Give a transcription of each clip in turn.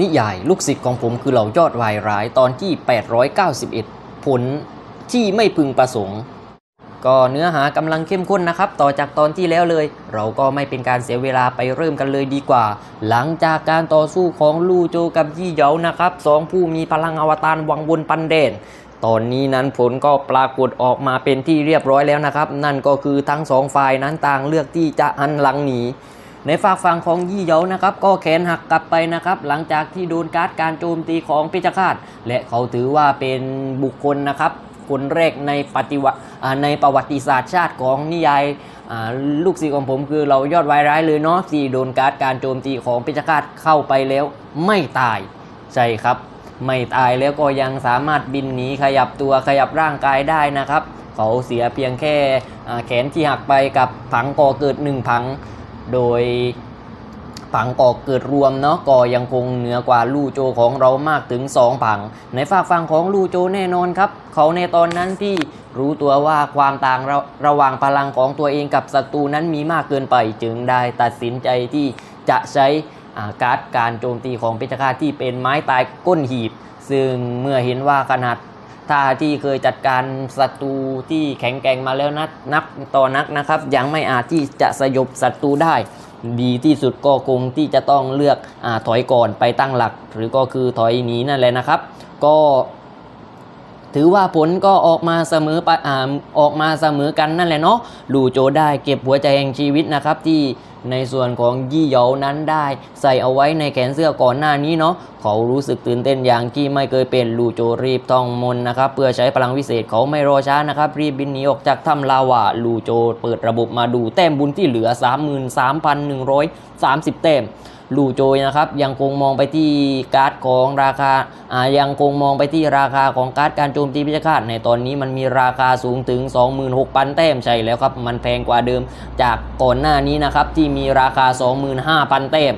นิยายลูกศิษย์ของผมคือเหล่ายอดวายร้ายตอนที่ 891 ผลที่ไม่พึงประสงค์ ก็เนื้อหากำลังเข้มข้นนะครับ ต่อจากตอนที่แล้วเลย เราก็ไม่เป็นการเสียเวลาไปเริ่มกันเลยดีกว่า หลังจากการต่อสู้ของลู่โจกับยี่เหยานะครับสองผู้มีพลังอวตารวังวนปันเดนตอนนี้นั้นผลก็ปรากฏออกมาเป็นที่เรียบร้อยแล้วนะครับ นั่นก็คือทั้งสองฝ่ายนั้นต่างเลือกที่จะหันหลังหนี ในฝากฝั่งของยี่เหยานะครับ ก็แขนหักกลับไปนะครับ หลังจากที่โดนการ์ดการโจมตีของพิจคาตและเขาถือว่าเป็นบุคคลนะครับ คนแรกในปฏิวัติในประวัติศาสตร์ชาติของนิยายลูกศิษย์ของผมคือเรายอดวายร้ายเลยเนาะที่โดนการ์ดการโจมตีของพิจคาตเข้าไปแล้วไม่ตายใช่ครับ ไม่ตายแล้วก็ยังสามารถบินหนีขยับตัวขยับร่างกายได้นะครับ เขาเสียเพียงแค่แขนที่หักไปกับผังก่อเกิดหนึ่งผัง โดยผังก่อเกิดรวมเนาะก็ยังคงเหนือกว่าลู่โจของเรามากถึง 2 ผัง ในฝากฝั่งของลู่โจแน่นอนครับ เขาในตอนนั้นที่รู้ตัวว่าความต่างระระหว่างพลังของตัวเองกับศัตรูนั้นมีมากเกินไปจึงได้ตัดสินใจที่จะใช้การ์ดการโจมตีของเพชฌฆาตที่เป็นไม้ตายก้นหีบ ซึ่งเมื่อเห็นว่าขนาด ถ้าที่เคยจัดการศัตรูที่แข็งแกร่งมาแล้วนัดนับต่อนักนะครับ ยังไม่อาจที่จะสยบศัตรูได้ ดีที่สุดก็คงที่จะต้องเลือกอถอยก่อนไปตั้งหลัก หรือก็คือถอยหนีนั่นแหละนะครับ ก็ ถือว่าผลก็ออกมาเสมอไปอ่าออกมาเสมอกันนั่นแหละเนาะลูโจได้เก็บหัวใจแห่งชีวิตนะครับ ที่ในส่วนของยี่เหยานั้นได้ใส่เอาไว้ในแขนเสื้อก่อนหน้านี้เนาะเขารู้สึกตื่นเต้นอย่างที่ไม่เคยเป็นลูโจรีบท่องมน์นะครับเพื่อใช้พลังวิเศษเขาไม่รอช้านะครับรีบบินหนีออกจากถ้ำลาวาลูโจเปิดระบบมาดูแต้มบุญที่เหลือ 33,130 แต้ม ลูโจยนะครับยังคงมองไปที่การ์ดของราคาอ่ายังคงมองไปที่ราคาของการ์ดการโจมตีพิฆาตในตอนนี้มันมีราคาสูงถึง 26,000 แต้มใช่แล้วครับ มันแพงกว่าเดิมจากก่อนหน้านี้นะครับที่มีราคา 25,000 แต้ม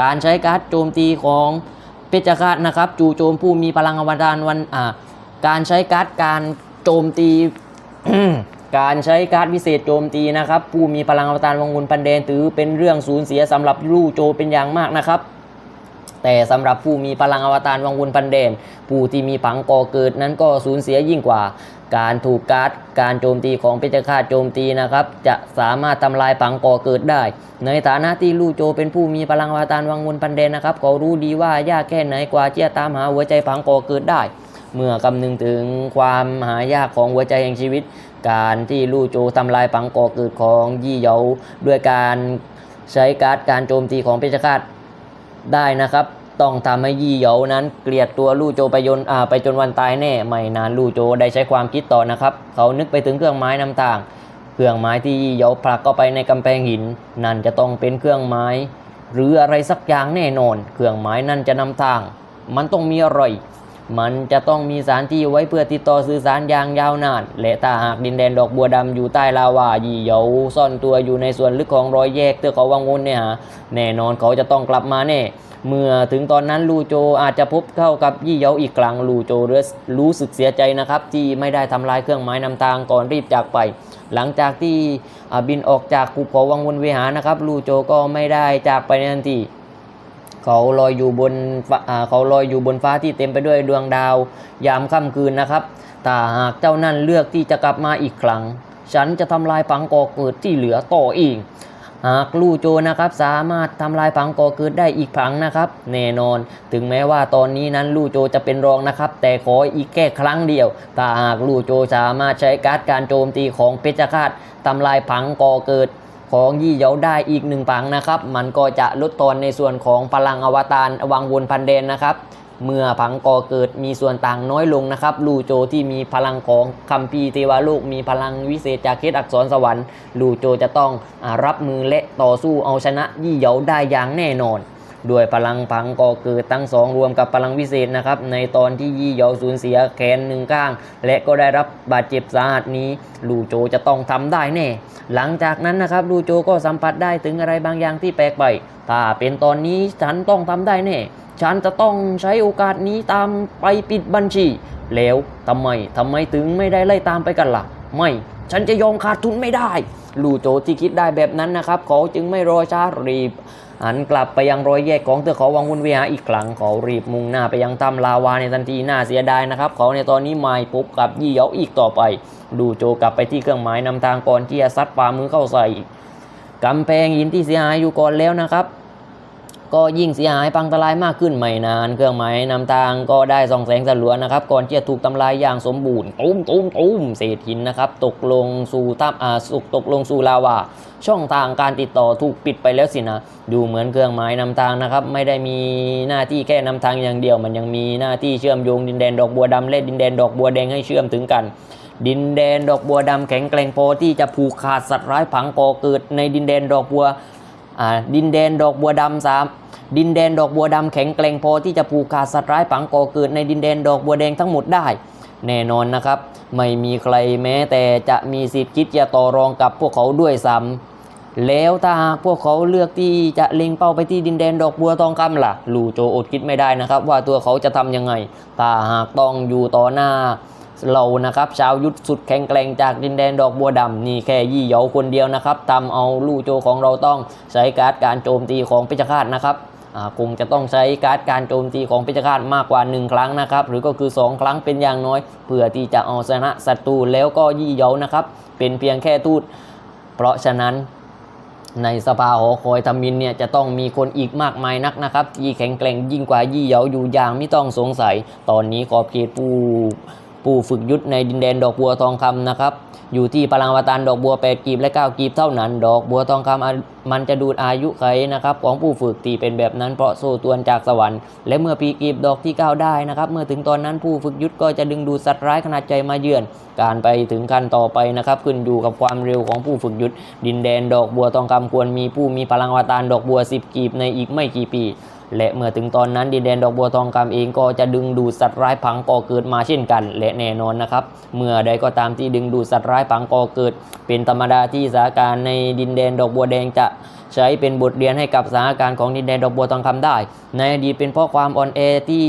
การใช้การ์ดโจมตีของเพชฌฆาตนะครับจู่โจมผู้มีพลังอวตารวันอ่าการใช้การ์ดการโจมตี การใช้การ์ดวิเศษโจมตีนะครับ ผู้มีพลังอวตารวังวนปันแดนถือเป็นเรื่องสูญเสียสำหรับลู่โจเป็นอย่างมากนะครับ แต่สำหรับผู้มีพลังอวตารวังวนปันแดน ผู้ที่มีผังก่อเกิดนั้นก็สูญเสียยิ่งกว่า การถูกการ์ดการโจมตีของเพชฌฆาตโจมตีนะครับ จะสามารถทำลายผังก่อเกิดได้ ในฐานะที่ลู่โจเป็นผู้มีพลังอวตารวังวนปันแดนนะครับเขารู้ดีว่ายากแค่ไหนกว่าที่จะตามหาหัวใจผังก่อเกิดได้ เมื่อคำนึงถึงความหายากของหัวใจแห่งชีวิต การที่ลู่โจทำลายผังก่อเกิดของยี่เหยาด้วยการใช้การ์ดการโจมตีของเพชฌฆาตได้นะครับต้องทำให้ยี่เหยานั้นเกลียดตัวลู่โจไปยนอ่าไปจนวันตายแน่ ไม่นานลู่โจได้ใช้ความคิดต่อนะครับ เขานึกไปถึงเครื่องไม้นำทาง เครื่องไม้ที่ยี่เหยาผลักเข้าไปในกำแพงหิน นั่นจะต้องเป็นเครื่องไม้ หรืออะไรสักอย่างแน่นอน เครื่องไม้นั่นจะนำทาง มันต้องมีอะไร มันจะต้องมีสานที่ไว้เพื่อติดต่อสื่อสารอย่างยาวนาน และถ้าหากดินแดนดอกบัวดำอยู่ใต้ลาวายี่เหยาซ่อนตัวอยู่ในส่วนลึกของรอยแยกเตือเขาวังวนเนี่ยฮะแน่นอนเขาจะต้องกลับมาแน่เมื่อถึงตอนนั้นลูโจอาจจะพบเข้ากับยี่เยาอีกครั้งลูโจเรสรู้สึกเสียใจนะครับ ที่ไม่ได้ทำลายเครื่องหมายนำทางก่อนรีบจากไป หลังจากที่บินออกจากภูเขาวังวนเวหานะครับลูโจก็ไม่ได้จากไปในทันที เขาลอยอยู่บนฟ้าเขาลอยอยู่บนฟ้าที่เต็มไปด้วยดวงดาว ยามค่ำคืนนะครับถ้าหากเจ้านั่นเลือกที่จะกลับมาอีกครั้ง ฉันจะทำลายผังก่อเกิดที่เหลือต่อเองหากลู่โจนะครับสามารถทำลายผังก่อเกิดได้อีกครั้งนะครับ แน่นอน ถึงแม้ว่าตอนนี้นั้นลู่โจจะเป็นรองนะครับ แต่ขออีกแค่ครั้งเดียวถ้าหากลู่โจสามารถใช้การ์ดการโจมตีของเพชฌฆาตทำลายผังก่อเกิด ของยี่เหยาได้อีกหนึ่งปังนะครับ มันก็จะลดตอนในส่วนของพลังอวตารวังวนพันเดนนะครับ เมื่อผังก่อเกิดมีส่วนต่างน้อยลงนะครับ ลูโจที่มีพลังของคัมภีเทวาลูกมีพลังวิเศษจากเคสอักษรสวรรค์ ลูโจจะต้องอรับมือและต่อสู้เอาชนะยี่เหยาได้อย่างแน่นอน ด้วยพลังพังก่อเกิดทั้งสองรวมกับพลังวิเศษนะครับ ในตอนที่ยี่เหยาสูญเสียแขนหนึ่งข้าง และก็ได้รับบาดเจ็บสาหัสนี้ ลูโจจะต้องทำได้แน่ หลังจากนั้นนะครับลูโจก็สัมผัสได้ถึงอะไรบางอย่างที่แปลกไปถ้าเป็นตอนนี้ฉันต้องทำได้แน่ ฉันจะต้องใช้โอกาสนี้ตามไปปิดบัญชี แล้วทำไมทำไมถึงไม่ได้ไล่ตามไปกันล่ะ ไม่ฉันจะยอมขาดทุนไม่ได้ ลู่โจที่คิดได้แบบนั้นนะครับ เขาจึงไม่รอช้ารีบ หันกลับไปยังรอยแยกของเตือเขาวังวุ่นเวียหาอีกครั้งเขารีบมุ่งหน้าไปยังถ้ำลาวาในทันทีน่าเสียดายนะครับ เขาในตอนนี้ไม่พบกับยี่เหยาอีกต่อไป ดูโจกลับไปที่เครื่องหมายนำทางก่อนที่จะซัดฝ่ามือเข้าใส่กำแพงหินที่เสียหายอยู่ก่อนแล้วนะครับ ก็ยิ่งเสียหายพังทลายมากขึ้นไม่นาน เครื่องหมายนำทางก็ได้ส่องแสงสลัวนะครับ ก่อนที่จะถูกทำลายอย่างสมบูรณ์ตุ้มตุ้มตุ้มเศษหินนะครับ ตกลงสู่ถ้ำอ่าสุกตกลงสู่ลาวาช่องทางการติดต่อถูกปิดไปแล้วสินะ ดูเหมือนเครื่องหมายนำทางนะครับ ไม่ได้มีหน้าที่แค่นำทางอย่างเดียว มันยังมีหน้าที่เชื่อมโยงดินแดนดอกบัวดำและดินแดนดอกบัวแดงให้เชื่อมถึงกันดินแดนดอกบัวดำแข็งแกร่งพอที่จะผูกขาดสัตว์ร้ายผังก่อเกิดในดินแดนดอกบัวอ่าดินแดนดอกบัวดำสาม ดินแดนดอกบัวดำแข็งแกร่งพอที่จะผูกขาดสัตว์ร้ายผังก่อเกิดในดินแดนดอกบัวแดงทั้งหมดได้ แน่นอนนะครับ ไม่มีใครแม้แต่จะมีสิทธิ์คิดจะต่อรองกับพวกเขาด้วยซ้ำแล้วถ้าหากพวกเขาเลือกที่จะเล็งเป้าไปที่ดินแดนดอกบัวทองคำล่ะ ลู่โจอดคิดไม่ได้นะครับ ว่าตัวเขาจะทำยังไง ถ้าหากต้องอยู่ต่อหน้าเรานะครับชาวยุทธสุดแข็งแกร่งจากดินแดนดอกบัวดำนี่แค่ยี่เหยาคนเดียวนะครับทำเอาลู่โจของเราต้องใช้การ์ดการโจมตีของพิจฆาตนะครับ คงจะต้องใช้การ์ดการโจมตีของพิจฆาตมากกว่า 1 ครั้งนะครับ หรือก็คือ 2 ครั้งเป็นอย่างน้อย เพื่อที่จะเอาชนะศัตรูแล้วก็ยี่เยานะครับ เป็นเพียงแค่ทูตเพราะฉะนั้นในสภาหอคอยทมินเนี่ยจะต้องมีคนอีกมากมายนักนะครับที่แข็งแกร่งยิ่งกว่ายี่เยาอยู่อย่างไม่ต้องสงสัย ตอนนี้ขอบเขตผู้ ผู้ฝึกยุทธในดินแดนดอกบัวทองคำนะครับ อยู่ที่พลังวตารดอกบัว8กีบและ 9 กีบเท่านั้น ดอกบัวทองคำมันจะดูดอายุไขนะครับของผู้ฝึกที่เป็นแบบนั้นเพราะโซ่ตวนจากสวรรค์และเมื่อปีกีบดอกที่ 9 ได้นะครับ เมื่อถึงตอนนั้นผู้ฝึกยุทธก็จะดึงดูดสัตว์ร้ายขนาดใจมาเยือน การไปถึงขั้นต่อไปนะครับขึ้นอยู่กับความเร็วของผู้ฝึกยุทธดินแดนดอกบัวทองคำควรมีผู้มีพลังวตารดอกบัว 10 กีบในอีกไม่กี่ปี และเมื่อถึงตอนนั้นดินแดนดอกบัวทองคำเองก็จะดึงดูดสัตว์ร้ายพังก่อเกิดมาเช่นกัน และแน่นอนนะครับ เมื่อใดก็ตามที่ดึงดูดสัตว์ร้ายพังก่อเกิด เป็นธรรมดาที่สถานการณ์ในดินแดนดอกบัวแดงจะ ใช้เป็นบทเรียนให้กับสถานการณ์ของดินแดนดอกบัวทองคำได้ ในอดีตเป็นเพราะความอ่อนแอที่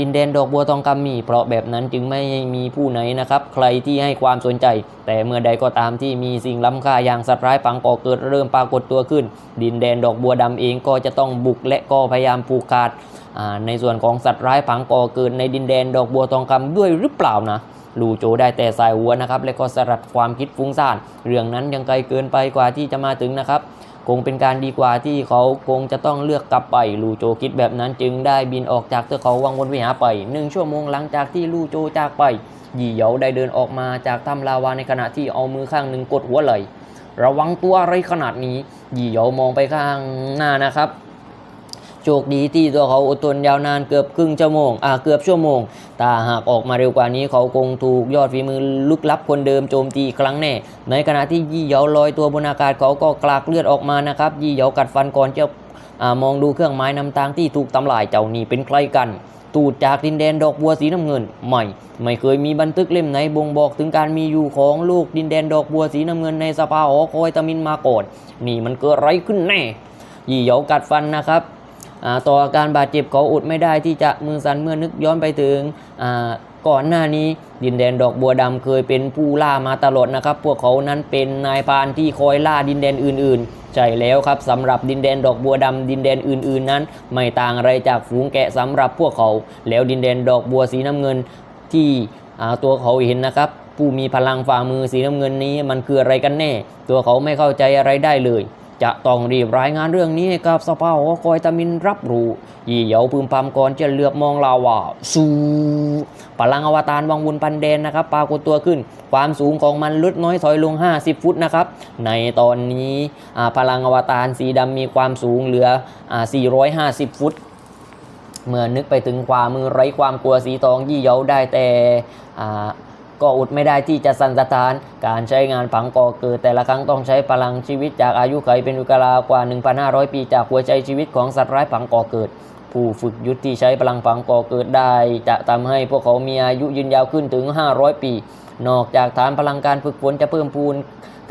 ดินแดนดอกบัวทองคำมี เพราะแบบนั้นจึงไม่มีผู้ไหนนะครับ ใครที่ให้ความสนใจ แต่เมื่อใดก็ตามที่มีสิ่งล้ำค่าอย่างสัตว์ร้ายปังก่อเกิดเริ่มปรากฏตัวขึ้น ดินแดนดอกบัวดำเองก็จะต้องบุกและก็พยายามผูกขาดในส่วนของสัตว์ร้ายผังก่อเกิดในดินแดนดอกบัวทองคำด้วยหรือเปล่านะลูโจได้แต่สายหัวนะครับ และก็สลัดความคิดฟุ้งซ่าน เรื่องนั้นยังไกลเกินไปกว่าที่จะมาถึงนะครับ คงเป็นการดีกว่าที่เขาคงจะต้องเลือกกลับไปลูโจคิดแบบนั้นจึงได้บินออกจากเทือกเขาวังวนวิหาไปหนึ่งชั่วโมงหลังจากที่ลูโจจากไปหยี่เหยาได้เดินออกมาจากถ้ำลาวาในขณะที่เอามือข้างหนึ่งกดหัวไหล ระวังตัวอะไรขนาดนี้หยี่เหยามองไปข้างหน้านะครับ โชคดีที่ตัวเขาอดทนยาวนานเกือบครึ่งชั่วโมงอ่าเกือบชั่วโมงถ้าหากออกมาเร็วกว่านี้เขาคงถูกยอดฝีมือลึกลับคนเดิมโจมตีอีกครั้งแน่ ในขณะที่ยี่เหยาลอยตัวบนอากาศเขาก็กลากเลือดออกมานะครับยี่เหยากัดฟันก่อนจะอ่ามองดูเครื่องไม้นำทางที่ถูกทำลายเจ้านี่เป็นใครกัน ตูดจากดินแดนดอกบัวสีน้ำเงินไม่ ไม่เคยมีบันทึกเล่มไหนบ่งบอกถึงการมีอยู่ของลูกดินแดนดอกบัวสีน้ำเงินในสภาหอคอยตะมินมาก่อนนี่มันเกิดอะไรขึ้นแน่ ยี่เหยากัดฟันนะครับ ต่ออาการบาดเจ็บเขาอดไม่ได้ที่จะมือสั่นเมื่อนึกย้อนไปถึงก่อนหน้านี้ดินแดนดอกบัวดำเคยเป็นผู้ล่ามาตลอดนะครับ พวกเขานั้นเป็นนายพานที่คอยล่าดินแดนอื่น ๆ ใช่แล้วครับสำหรับดินแดนดอกบัวดำดินแดนอื่น ๆ นั้น ไม่ต่างอะไรจากฝูงแกะสำหรับพวกเขา แล้วดินแดนดอกบัวสีน้ำเงินที่ตัวเขาเห็นนะครับ ผู้มีพลังฝ่ามือสีน้ำเงินนี้มันคืออะไรกันแน่ ตัวเขาไม่เข้าใจอะไรได้เลย จะต้องรีบรายงานเรื่องนี้ให้กับสภาหอคอยตามินรับรู้ยี่เหยาพึมพำก่อนจะเหลือบมองลาวาสูพลังอวตารวังวนปันแดนนะครับปรากฏตัวขึ้น ความสูงของมันลดน้อยถอยลง 50 ฟุตนะครับ ในตอนนี้พลังอวตารสีดำมีความสูงเหลืออ่า450 ฟุต เมื่อนึกไปถึงความมือไร้ความกลัวสีทองยี่เหยาได้แต่ ก็อดไม่ได้ที่จะสันสะท้าน การใช้งานผังก่อเกิดแต่ละครั้งต้องใช้พลังชีวิตจากอายุไขเป็นเวลากว่า 1,500 ปีจากหัวใจชีวิตของสัตว์ร้ายผังก่อเกิด ผู้ฝึกยุทธที่ใช้พลังผังก่อเกิดได้ จะทำให้พวกเขามีอายุยืนยาวขึ้นถึง 500 ปี นอกจากฐานพลังการฝึกฝนจะเพิ่มพูน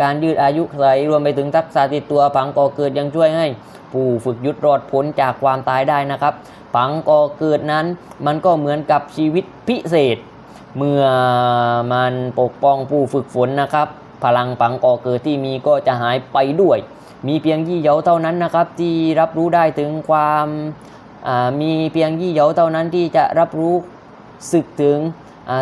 การยืดอายุไขรวมไปถึงทักษะติดตัวผังก่อเกิดยังช่วยให้ ผู้ฝึกยุทธรอดพ้นจากความตายได้นะครับผังก่อเกิดนั้น มันก็เหมือนกับชีวิตพิเศษ เมื่อมันปกป้องผู้ฝึกฝนนะครับ พลังปังก่อเกิดที่มีก็จะหายไปด้วย มีเพียงยี่เหยาเท่านั้นนะครับ ที่รับรู้ได้ถึงความมีเพียงยี่เหยาเท่านั้นที่จะรับรู้สึกถึง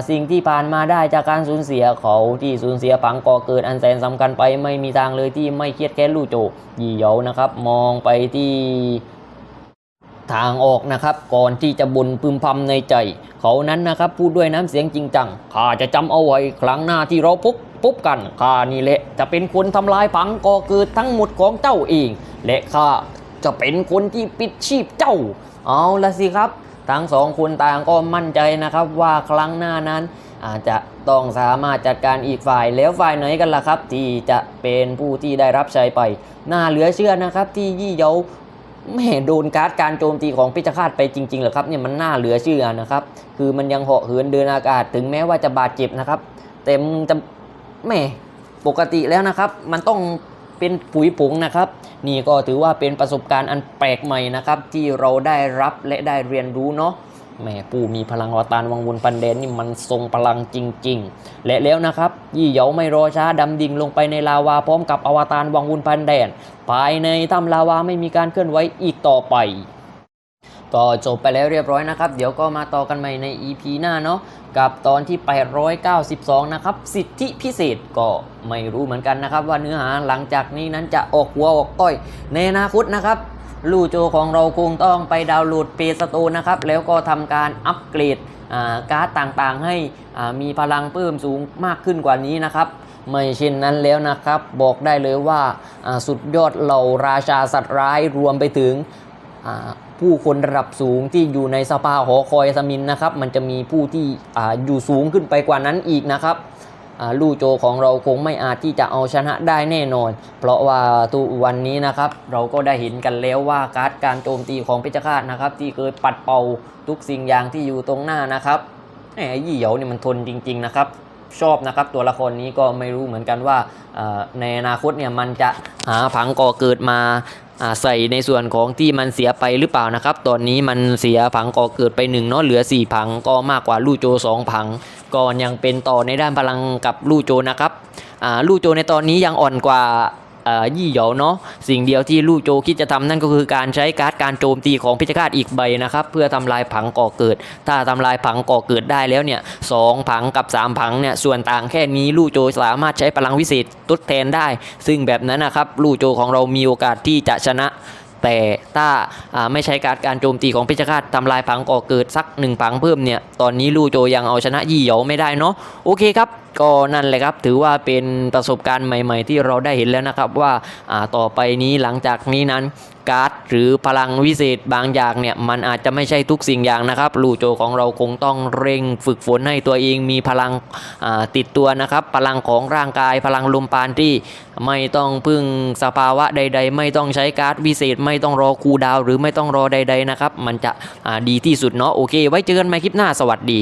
สิ่งที่ผ่านมาได้จากการสูญเสียเขาที่สูญเสียปังก่อเกิดอันแสนสำคัญไปไม่มีทางเลยที่ไม่เครียดแค้นลู่โจยี่เหยานะครับ มองไปที่ ทางออกนะครับ ก่อนที่จะบ่นพึมพำในใจ เขานั้นนะครับพูดด้วยน้ำเสียงจริงจังข้าจะจำเอาไว้ครั้งหน้าที่เราพบพบกันข้านี่แหละจะเป็นคนทำลายผังก่อเกิดทั้งหมดของเจ้าเอง และข้าจะเป็นคนที่ปิดชีพเจ้า เอาละสิครับ ทั้งสองคนต่างก็มั่นใจนะครับว่าครั้งหน้านั้นอาจจะต้องสามารถจัดการอีกฝ่ายแล้วฝ่ายไหนกันล่ะครับ ที่จะเป็นผู้ที่ได้รับชัยไป น่าเหลือเชื่อนะครับที่ยี่เยา แม่โดนการ์ดการโจมตีของพิจคาตไปจริงๆเหรอครับเนี่ยมันน่าเหลือเชื่อนะครับ คือมันยังเหาะเหินเดินอากาศถึงแม้ว่าจะบาดเจ็บนะครับ แต่มึงจะแม่ปกติแล้วนะครับ มันต้องเป็นปุ๋ยผงนะครับ นี่ก็ถือว่าเป็นประสบการณ์อันแปลกใหม่นะครับ ที่เราได้รับและได้เรียนรู้เนาะ แหม่ปู่มีพลังอวตารวังวนปันเดนนี่มันทรงพลังจริง ๆ และแล้วนะครับยี่เหยาไม่รอช้าดำดิ่งลงไปในลาวาพร้อมกับอวตารวังวนปันแดนภายในถ้ำลาวาไม่มีการเคลื่อนไหวอีกต่อไปก็จบไปแล้วเรียบร้อยนะครับ เดี๋ยวก็มาต่อกันใหม่ใน EP หน้าเนาะกับตอนที่ 892 นะครับ สิทธิพิเศษก็ไม่รู้เหมือนกันนะครับ ว่าเนื้อหาหลังจากนี้นั้นจะออกหัวออกต้อย ในอนาคตนะครับ ลู่โจของเราคงต้องไปดาวน์โหลดเพสโตนะครับ แล้วก็ทำการอัปเกรดอ่าการ์ดต่างๆ ให้มีพลังเพิ่มสูงมากขึ้นกว่านี้นะครับ ไม่เช่นนั้นแล้วนะครับ บอกได้เลยว่าสุดยอดเหล่าราชาสัตว์ร้ายรวมไปถึงผู้คนระดับสูงที่อยู่ในสภาหอคอยสมินนะครับ มันจะมีผู้ที่ออยู่สูงขึ้นไปกว่านั้นอีกนะครับ ลู่โจของเราคงไม่อาจที่จะเอาชนะได้แน่นอน เพราะว่าทุกวันนี้นะครับเราก็ได้เห็นกันแล้วว่าการ์ดการโจมตีของเพชฌฆาตนะครับที่เคยปัดเป่าทุกสิ่งอย่างที่อยู่ตรงหน้านะครับแหมยี่เหยาเนี่ยมันทนจริง ๆ นะครับชอบนะครับตัวละครนี้ก็ไม่รู้เหมือนกันว่าในอนาคตเนี่ยมันจะหาผังก่อเกิดมา ใส่ในส่วนของที่มันเสียไปหรือเปล่านะครับ ตอนนี้มันเสียผังก่อเกิดไปหนึ่งเนาะเหลือ 4 ผังก็มากกว่าลู่โจ 2 ผังก่อนยังเป็นต่อในด้านพลังกับลู่โจนะครับอ่าลู่โจในตอนนี้ยังอ่อนกว่า ยี่เหยาเนาะสิ่งเดียวที่ลู่โจคิดจะทำนั่นก็คือการใช้การ์ดการโจมตีของพิจฆาตอีกใบนะครับเพื่อทำลายผังก่อเกิด ถ้าทำลายผังก่อเกิดได้แล้วเนี่ยสองผังกับ 3 ผังเนี่ยส่วนต่างแค่นี้ลู่โจสามารถใช้พลังวิเศษทดแทนได้ ซึ่งแบบนั้นนะครับลู่โจของเรามีโอกาสที่จะชนะแต่ถ้าไม่ใช้การการโจมตีของพิจฆาตทำลายผังก่อเกิดสักหนึ่งผังเพิ่มเนี่ย ตอนนี้ลู่โจยังเอาชนะยี่เหยาไม่ได้เนาะโอเคครับ ก็นั่นแหละครับถือว่าเป็นประสบการณ์ใหม่ ๆ ที่เราได้เห็นแล้วนะครับว่าต่อไปนี้หลังจากนี้นั้นการ์ดหรือพลังวิเศษบางอย่างเนี่ยมันอาจจะไม่ใช่ทุกสิ่งอย่างนะครับลู่โจของเราคงต้องเร่งฝึกฝนให้ตัวเองมีพลังติดตัวนะครับพลังของร่างกายพลังลมปานที่ไม่ต้องพึ่งสภาวะใด ๆ ไม่ต้องใช้การ์ดวิเศษ ไม่ต้องรอคูดาว หรือไม่ต้องรอใด ๆนะครับ มันจะดีที่สุดเนาะโอเค ไว้เจอกันใหม่คลิปหน้าสวัสดี